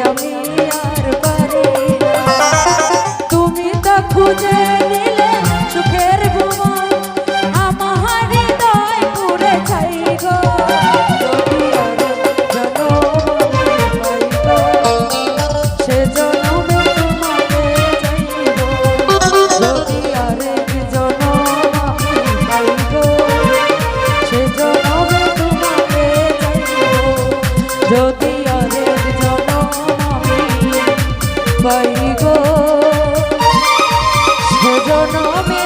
আমি আর পারি জনমে